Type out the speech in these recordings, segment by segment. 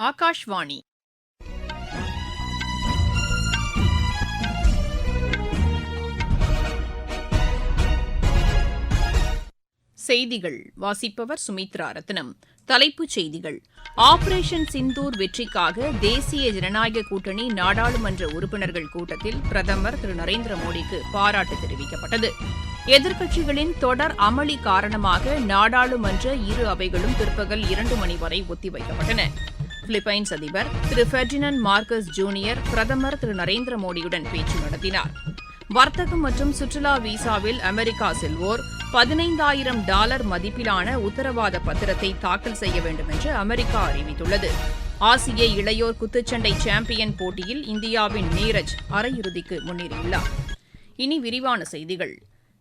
ஆகாஷ்வாணி. செய்திகள். வாசிப்பவர் சுமித்ரா ரத்னம். தலைப்புச் செய்திகள். ஆபரேஷன் சிந்தூர் வெற்றிக்காக தேசிய ஜனநாயக கூட்டணி நாடாளுமன்ற உறுப்பினர்கள் கூட்டத்தில் பிரதமர் திரு நரேந்திர மோடிக்கு பாராட்டு தெரிவிக்கப்பட்டது. எதிர்க்கட்சிகளின் தொடர் அமளி காரணமாக நாடாளுமன்ற இரு அவைகளும் பிற்பகல் இரண்டு மணி வரை ஒத்திவைக்கப்பட்டன. பிலிப்பைன்ஸ் அதிபர் திரு பெர்டினன் மார்க்கஸ் ஜூனியர் பிரதமர் திரு நரேந்திர மோடியுடன் பேச்சு நடத்தினார். வர்த்தகம் மற்றும் சுற்றுலா விசாவில் அமெரிக்கா செல்வோர் பதினைந்தாயிரம் டாலர் மதிப்பிலான உத்தரவாத பத்திரத்தை தாக்கல் செய்ய வேண்டும் என்று அமெரிக்கா அறிவித்துள்ளது. ஆசிய இளையோர் குத்துச்சண்டை சாம்பியன் போட்டியில் இந்தியாவின் நீரஜ் அரையிறுதிக்கு முன்னேறியுள்ளார். இனி விரிவான செய்திகள்.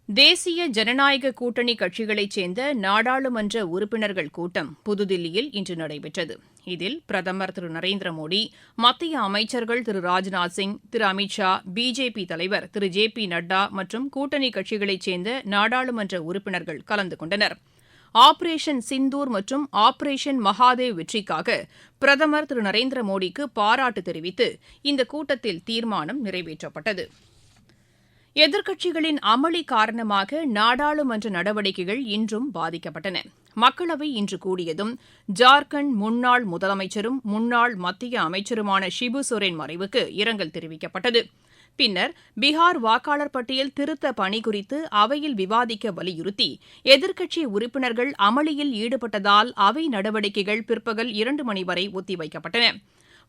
தேசிய ஜனநாயக கூட்டணி கட்சிகளைச் சேர்ந்த நாடாளுமன்ற உறுப்பினர்கள் கூட்டம் புதுதில்லியில் இன்று நடைபெற்றது. இதில் பிரதமர் திரு நரேந்திர மோடி மத்திய அமைச்சர்கள் திரு ராஜ்நாத் சிங் திரு அமித் ஷா பிஜேபி தலைவர் திரு ஜே பி நட்டா மற்றும் கூட்டணி கட்சிகளைச் சேர்ந்த நாடாளுமன்ற உறுப்பினர்கள் கலந்து கொண்டனர். ஆபரேஷன் சிந்தூர் மற்றும் ஆபரேஷன் மகாதேவ் வெற்றிக்காக பிரதமர் திரு நரேந்திர மோடிக்கு பாராட்டு தெரிவித்து இந்த கூட்டத்தில் தீர்மானம் நிறைவேற்றப்பட்டது. எதிர்க்கட்சிகளின் அமளி காரணமாக நாடாளுமன்ற நடவடிக்கைகள் இன்றும் பாதிக்கப்பட்டன. மக்களவை இன்று கூடியதும் ஜார்க்கண்ட் முன்னாள் முதலமைச்சரும் முன்னாள் மத்திய அமைச்சருமான ஷிபு சோரன் மறைவுக்கு இரங்கல் தெரிவிக்கப்பட்டது. பின்னர் பீகார் வாக்காளர் பட்டியல் திருத்த பணி குறித்து அவையில் விவாதிக்க வலியுறுத்தி எதிர்க்கட்சி உறுப்பினர்கள் அமளியில் ஈடுபட்டதால் அவை நடவடிக்கைகள் பிற்பகல் இரண்டு மணி வரை ஒத்திவைக்கப்பட்டன.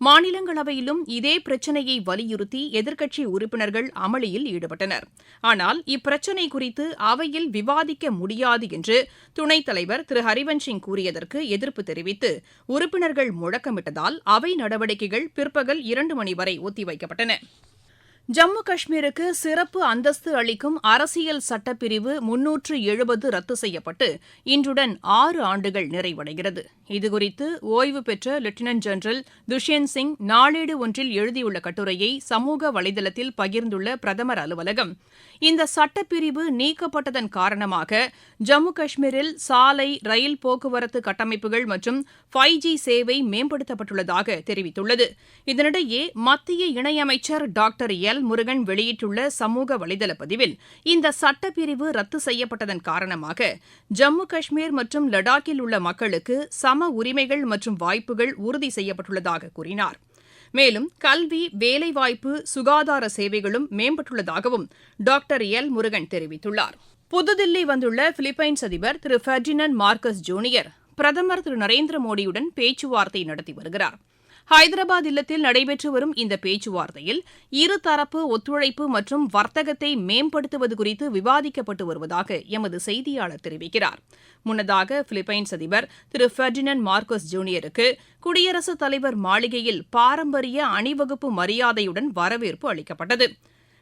மாநிலங்களவையிலும் இதே பிரச்சினையை வலியுறுத்தி எதிர்க்கட்சி உறுப்பினர்கள் அமளியில் ஈடுபட்டனர். ஆனால் இப்பிரச்சினை குறித்து அவையில் விவாதிக்க முடியாது என்று துணைத் தலைவர் திரு. ஹரிவன்ஷ் சிங் கூறியதற்கு எதிர்ப்பு தெரிவித்து உறுப்பினர்கள் முழக்கமிட்டதால் அவை நடவடிக்கைகள் பிற்பகல் இரண்டு மணி வரை ஒத்திவைக்கப்பட்டன. ஜம்மு காஷ்மீருக்கு சிறப்பு அந்தஸ்து அளிக்கும் அரசியல் சட்டப்பிரிவு முன்னூற்று எழுபது ரத்து செய்யப்பட்டு இன்றுடன் ஆறு ஆண்டுகள் நிறைவடைகிறது. இதுகுறித்து ஓய்வு பெற்ற லெப்டினன்ட் ஜெனரல் துஷ்யந்த் சிங் நாளேடு ஒன்றில் எழுதியுள்ள கட்டுரையை சமூக வலைதளத்தில் பகிர்ந்துள்ள பிரதமர் அலுவலகம் இந்த சட்டப்பிரிவு நீக்கப்பட்டதன் காரணமாக ஜம்மு காஷ்மீரில் சாலை ரயில் போக்குவரத்து கட்டமைப்புகள் மற்றும் ஃபைவ் ஜி சேவை மேம்படுத்தப்பட்டுள்ளதாக தெரிவித்துள்ளது. இதனிடையே மத்திய இணையமைச்சர் டாக்டர் எல். முருகன் வெளியிட்டுள்ள சமூக வலைதள பதிவில் இந்த சட்டப்பிரிவு ரத்து செய்யப்பட்டதன் காரணமாக ஜம்மு காஷ்மீர் மற்றும் லடாக்கில் உள்ள மக்களுக்கு சம உரிமைகள் மற்றும் வாய்ப்புகள் உறுதி செய்யப்பட்டுள்ளதாக கூறினார். மேலும் கல்வி வேலைவாய்ப்பு சுகாதார சேவைகளும் மேம்பட்டுள்ளதாகவும் டாக்டர் எல். முருகன் தெரிவித்துள்ளார். புதுதில்லி வந்துள்ள பிலிப்பைன்ஸ் அதிபர் திரு ஃபெர்டினன் மார்க்கஸ் ஜூனியர் பிரதமர் திரு நரேந்திர மோடியுடன் பேச்சுவார்த்தை நடத்தி வருகிறார். ஹைதராபாத் இல்லத்தில் நடைபெற்று வரும் இந்த பேச்சுவார்த்தையில் இருதரப்பு ஒத்துழைப்பு மற்றும் வர்த்தகத்தை மேம்படுத்துவது குறித்து விவாதிக்கப்பட்டு வருவதாக எமது செய்தியாளர் தெரிவிக்கிறார். முன்னதாக பிலிப்பைன்ஸ் அதிபர் திரு பெர்டினன் மார்க்கோஸ் ஜூனியருக்கு குடியரசுத் தலைவர் மாளிகையில் பாரம்பரிய அணிவகுப்பு மரியாதையுடன் வரவேற்பு அளிக்கப்பட்டது.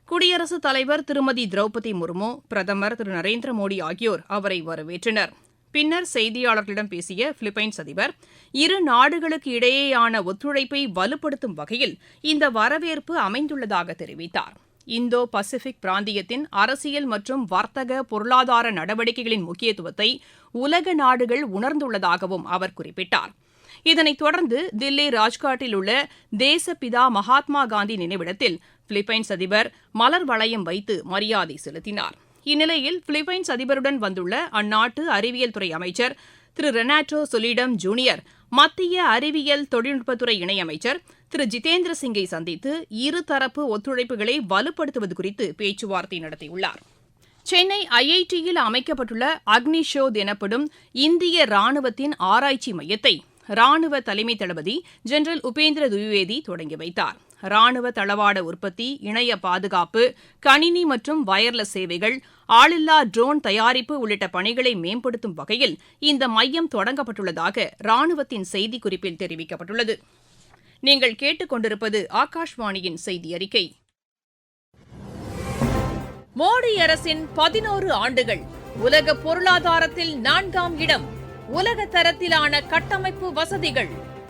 குடியரசுத் தலைவர் திருமதி திரௌபதி முர்மு பிரதமர் திரு நரேந்திர மோடி ஆகியோர் அவரை வரவேற்றனர். பின்னர் செய்தியாளர்களிடம் பேசிய பிலிப்பைன்ஸ் அதிபர் இரு நாடுகளுக்கு இடையேயான ஒத்துழைப்பை வலுப்படுத்தும் வகையில் இந்த வரவேற்பு அமைந்துள்ளதாக தெரிவித்தார். இந்தோ பசிபிக் பிராந்தியத்தின் அரசியல் மற்றும் வர்த்தக பொருளாதார நடவடிக்கைகளின் முக்கியத்துவத்தை உலக நாடுகள் உணர்ந்துள்ளதாகவும் அவர் குறிப்பிட்டார். இதனைத் தொடர்ந்து தில்லி ராஜ்காட்டில் உள்ள தேசப்பிதா மகாத்மா காந்தி நினைவிடத்தில் பிலிப்பைன்ஸ் அதிபர் மலர் வளையம் வைத்து மரியாதை செலுத்தினார். இந்நிலையில் பிலிப்பைன்ஸ் அதிபருடன் வந்துள்ள அந்நாட்டு அறிவியல் துறை அமைச்சர் திரு ரெனாட்டோ சொலிடம் ஜூனியர் மத்திய அறிவியல் தொழில்நுட்பத்துறை இணையமைச்சர் திரு ஜிதேந்திர சிங்கை சந்தித்து இருதரப்பு ஒத்துழைப்புகளை வலுப்படுத்துவது குறித்து பேச்சுவார்த்தை நடத்தியுள்ளார். சென்னை ஐஐடியில் அமைக்கப்பட்டுள்ள அக்னிஷோத் எனப்படும் இந்திய ராணுவத்தின் ஆராய்ச்சி மையத்தை ராணுவ தலைமை தளபதி ஜெனரல் உபேந்திர துவிவேதி தொடங்கி வைத்தார். ராணுவ தளவாட உற்பத்தி இணைய பாதுகாப்பு கணினி மற்றும் வயர்லெஸ் சேவைகள் ஆளில்லா ட்ரோன் தயாரிப்பு உள்ளிட்ட பணிகளை மேம்படுத்தும் வகையில் இந்த மையம் தொடங்கப்பட்டுள்ளதாக ராணுவத்தின் செய்திக்குறிப்பில் தெரிவிக்கப்பட்டுள்ளது. நீங்கள் கேட்டுக்கொண்டிருப்பது ஆகாஷ்வாணியின் செய்தி அறிக்கை மோடி அரசின் பதினோரு ஆண்டுகள் உலக பொருளாதாரத்தில் நான்காம் இடம் உலக தரத்திலான கட்டமைப்பு வசதிகள்.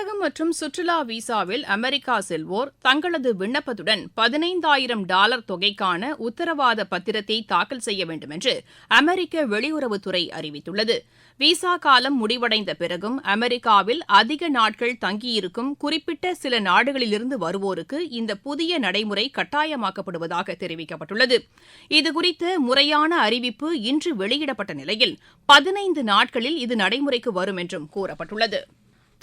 வர்த்தகம் மற்றும் சுற்றுலா விசாவில் அமெரிக்கா செல்வோர் தங்களது விண்ணப்பத்துடன் பதினைந்தாயிரம் டாலர் தொகைக்கான உத்தரவாத பத்திரத்தை தாக்கல் செய்ய வேண்டும் என்று அமெரிக்க வெளியுறவுத்துறை அறிவித்துள்ளது. விசா காலம் முடிவடைந்த பிறகும் அமெரிக்காவில் அதிக நாட்கள் தங்கியிருக்கும் குறிப்பிட்ட சில நாடுகளிலிருந்து வருவோருக்கு இந்த புதிய நடைமுறை கட்டாயமாக்கப்படுவதாக தெரிவிக்கப்பட்டுள்ளது. இதுகுறித்த முறையான அறிவிப்பு இன்று வெளியிடப்பட்ட நிலையில் பதினைந்து நாட்களில் இது நடைமுறைக்கு வரும் என்றும் கூறப்பட்டுள்ளது.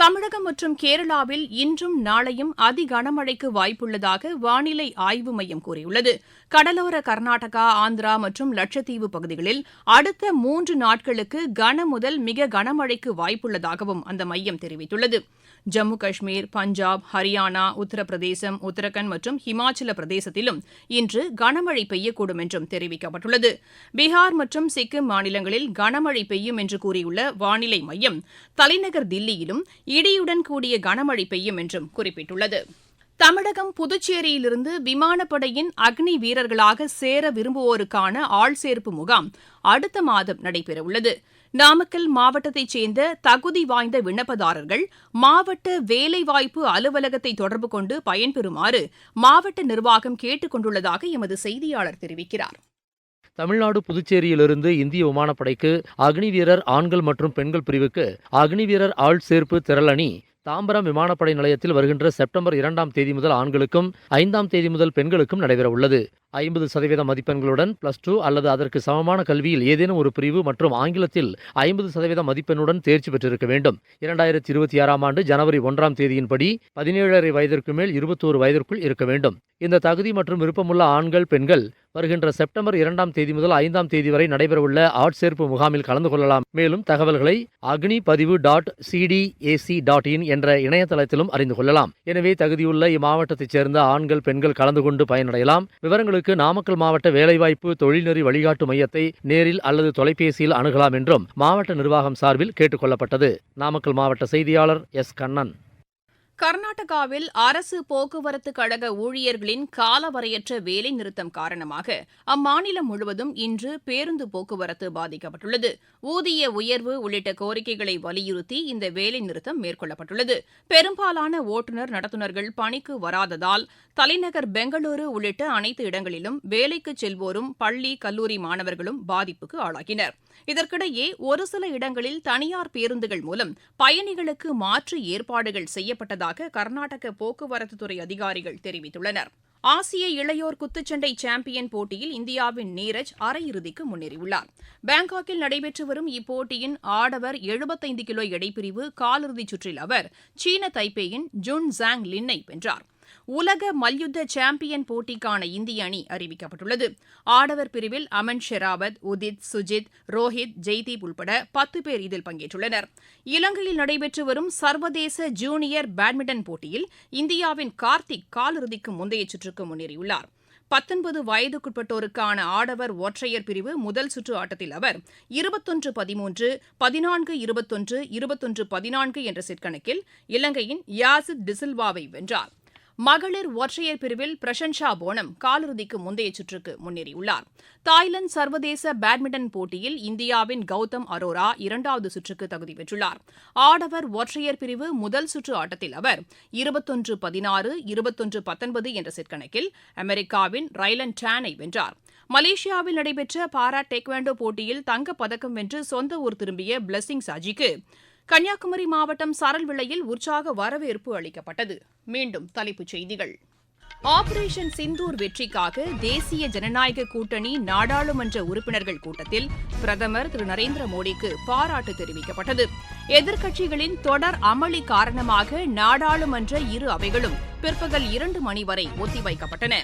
தமிழகம் மற்றும் கேரளாவில் இன்றும் நாளையும் அதி கனமழைக்கு வாய்ப்புள்ளதாக வானிலை ஆய்வு மையம் கூறியுள்ளது. கடலோர கர்நாடகா ஆந்திரா மற்றும் லட்சத்தீவு பகுதிகளில் அடுத்த மூன்று நாட்களுக்கு கன முதல் மிக கனமழைக்கு வாய்ப்புள்ளதாகவும் அந்த மையம் தெரிவித்துள்ளது. ஜம்மு காஷ்மீர் பஞ்சாப் ஹரியானா உத்தரப்பிரதேசம் உத்தரகண்ட் மற்றும் ஹிமாச்சல பிரதேசத்திலும் இன்று கனமழை பெய்யக்கூடும் என்றும் தெரிவிக்கப்பட்டுள்ளது. பீகார் மற்றும் சிக்கிம் மாநிலங்களில் கனமழை பெய்யும் என்று கூறியுள்ள வானிலை மையம் தலைநகர் தில்லியிலும் இடியுடன் கூடிய கனமழை பெய்யும் என்றும் குறிப்பிட்டுள்ளது. தமிழகம் புதுச்சேரியிலிருந்து விமானப்படையின் அக்னி வீரர்களாக சேர விரும்புவோருக்கான ஆள் சேர்ப்பு முகாம் அடுத்த மாதம் நடைபெறவுள்ளது. நாமக்கல் மாவட்டத்தைச் சேர்ந்த தகுதி வாய்ந்த விண்ணப்பதாரர்கள் மாவட்ட வேலைவாய்ப்பு அலுவலகத்தை தொடர்பு கொண்டு பயன்பெறுமாறு மாவட்ட நிர்வாகம் கேட்டுக் கொண்டுள்ளதாக எமது செய்தியாளர் தெரிவிக்கிறார். தமிழ்நாடு புதுச்சேரியிலிருந்து இந்திய விமானப்படைக்கு அக்னி வீரர் ஆண்கள் மற்றும் பெண்கள் பிரிவுக்கு அக்னி வீரர் ஆள் சேர்ப்பு திரளணி தாம்பரம் விமானப்படை நிலையத்தில் வருகின்ற செப்டம்பர் இரண்டாம் தேதி முதல் ஆண்களுக்கும் ஐந்தாம் தேதி முதல் பெண்களுக்கும் நடைபெற உள்ளது ஐம்பது சதவீத மதிப்பெண்களுடன் பிளஸ் டூ அல்லது அதற்கு சமமான கல்வியில் ஏதேனும் ஒரு பிரிவு மற்றும் ஆங்கிலத்தில் ஐம்பது சதவீத மதிப்பெண்ணுடன் தேர்ச்சி பெற்றிருக்க வேண்டும். இரண்டாயிரத்தி இருபத்தி ஆறாம் ஆண்டு ஜனவரி ஒன்றாம் தேதியின்படி பதினேழரை வயதிற்கு மேல் இருபத்தோரு வயதிற்குள் இருக்க வேண்டும். இந்த தகுதி மற்றும் விருப்பமுள்ள ஆண்கள் பெண்கள் வருகின்ற செப்டம்பர் இரண்டாம் தேதி முதல் ஐந்தாம் தேதி வரை நடைபெறவுள்ள ஆட்சேர்ப்பு முகாமில் கலந்து கொள்ளலாம். மேலும் தகவல்களை அக்னி பதிவு டாட் சிடிஏசி டாட் இன் என்ற இணையதளத்திலும் அறிந்து கொள்ளலாம். எனவே தகுதியுள்ள இம்மாவட்டத்தைச் சேர்ந்த ஆண்கள் பெண்கள் கலந்து கொண்டு பயனடையலாம். விவரங்களுக்கு நாமக்கல் மாவட்ட வேலைவாய்ப்பு தொழில்நெறி வழிகாட்டு மையத்தை நேரில் அல்லது தொலைபேசியில் அணுகலாம் என்றும் மாவட்ட நிர்வாகம் சார்பில் கேட்டுக்கொள்ளப்பட்டது நாமக்கல் மாவட்ட செய்தியாளர் எஸ். கண்ணன். கர்நாடகாவில் அரசு போக்குவரத்து கழக ஊழியர்களின் காலவரையற்ற வேலை நிறுத்தம் காரணமாக அம்மாநிலம் முழுவதும் இன்று பேருந்து போக்குவரத்து பாதிக்கப்பட்டுள்ளது. ஊதிய உயர்வு உள்ளிட்ட கோரிக்கைகளை வலியுறுத்தி இந்த வேலை நிறுத்தம் மேற்கொள்ளப்பட்டுள்ளது. பெரும்பாலான ஓட்டுநர் நடத்துனர்கள் பணிக்கு வராததால் தலைநகர் பெங்களூரு உள்ளிட்ட அனைத்து இடங்களிலும் வேலைக்கு செல்வோரும் பள்ளி கல்லூரி மாணவர்களும் பாதிப்புக்கு ஆளாகினர். இதற்கிடையே ஒரு சில இடங்களில் தனியார் பேருந்துகள் மூலம் பயணிகளுக்கு மாற்று ஏற்பாடுகள் செய்யப்பட்டதாக கர்நாடக போக்குவரத்துத்துறை அதிகாரிகள் தெரிவித்துள்ளனர். ஆசிய இளையோர் குத்துச்சண்டை சாம்பியன் போட்டியில் இந்தியாவின் நீரஜ் அரையிறுதிக்கு முன்னேறியுள்ளார். பாங்காக்கில் நடைபெற்று வரும் இப்போட்டியின் ஆடவர் எழுபத்தைந்து கிலோ எடைப்பிரிவு காலிறுதிச் சுற்றில் அவர் சீன தைப்பேயின் ஜுன் ஜாங் லின்னை வென்றார். உலக மல்யுத்த சாம்பியன் போட்டிக்கான இந்திய அணி அறிவிக்கப்பட்டுள்ளது. ஆடவர் பிரிவில் அமன் ஷெராவத் உதித் சுஜித் ரோஹித் ஜெய்தீப் உள்பட பத்து பேர் இதில் பங்கேற்றுள்ளனர். இலங்கையில் நடைபெற்று வரும் சர்வதேச ஜூனியர் பேட்மிண்டன் போட்டியில் இந்தியாவின் கார்த்திக் காலிறுதிக்கு முந்தைய சுற்றுக்கு முன்னேறியுள்ளார். பத்தொன்பது வயதுக்குட்பட்டோருக்கான ஆடவர் ஒற்றையர் பிரிவு முதல் சுற்று ஆட்டத்தில் அவர் இருபத்தொன்று பதிமூன்று பதினான்கு இருபத்தொன்று இருபத்தொன்று பதினான்கு என்ற செட் கணக்கில் இலங்கையின் யாசித் டிசில்வாவை வென்றார். மகளிர் ஒற்றையர் பிரிவில் பிரசன்ஷா போனம் காலிறுதிக்கு முந்தைய சுற்றுக்கு முன்னேறியுள்ளார். தாய்லாந்து சர்வதேச பேட்மிண்டன் போட்டியில் இந்தியாவின் கௌதம் அரோரா இரண்டாவது சுற்றுக்கு தகுதி பெற்றுள்ளார். ஆடவர் ஒற்றையர் பிரிவு முதல் சுற்று ஆட்டத்தில் அவர் இருபத்தொன்று பதினாறு இருபத்தொன்று பத்தொன்பது என்ற செட் கணக்கில் அமெரிக்காவின் ரைலன் டேனை வென்றார். மலேசியாவில் நடைபெற்ற பாரா டேக்வாண்டோ போட்டியில் தங்கப்பதக்கம் வென்று சொந்த ஊர் திரும்பிய பிளஸிங் சாஜிக்கு கன்னியாகுமரி மாவட்டம் சரல்விளையில் உற்சாக வரவேற்பு அளிக்கப்பட்டது. மீண்டும் தலைப்புச் செய்திகள். ஆபரேஷன் சிந்தூர் வெற்றிக்காக தேசிய ஜனநாயக கூட்டணி நாடாளுமன்ற உறுப்பினர்கள் கூட்டத்தில் பிரதமர் திரு நரேந்திர மோடிக்கு பாராட்டு தெரிவிக்கப்பட்டது. எதிர்க்கட்சிகளின் தொடர் அமளி காரணமாக நாடாளுமன்ற இரு அவைகளும் பிற்பகல் இரண்டு மணி வரை ஒத்திவைக்கப்பட்டன.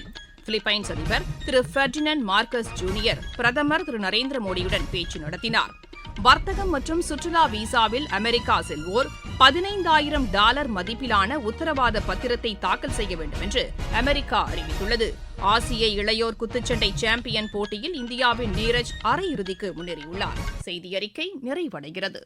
பிலிப்பைன்ஸ் அதிபர் திரு பெர்டினன் மார்க்கஸ் ஜூனியர் பிரதமர் திரு நரேந்திர மோடியுடன் பேச்சு நடத்தினார். வர்த்தகம் மற்றும் சுற்றுலா விசாவில் அமெரிக்கா செல்வோர் பதினைந்தாயிரம் டாலர் மதிப்பிலான உத்தரவாத பத்திரத்தை தாக்கல் செய்ய வேண்டும் என்று அமெரிக்கா அறிவித்துள்ளது. ஆசிய இளையோர் குத்துச்சண்டை சாம்பியன் போட்டியில் இந்தியாவின் நீரஜ் அரையிறுதிக்கு முன்னேறியுள்ளார். செய்தி அறிக்கை நிறைவடைகிறது.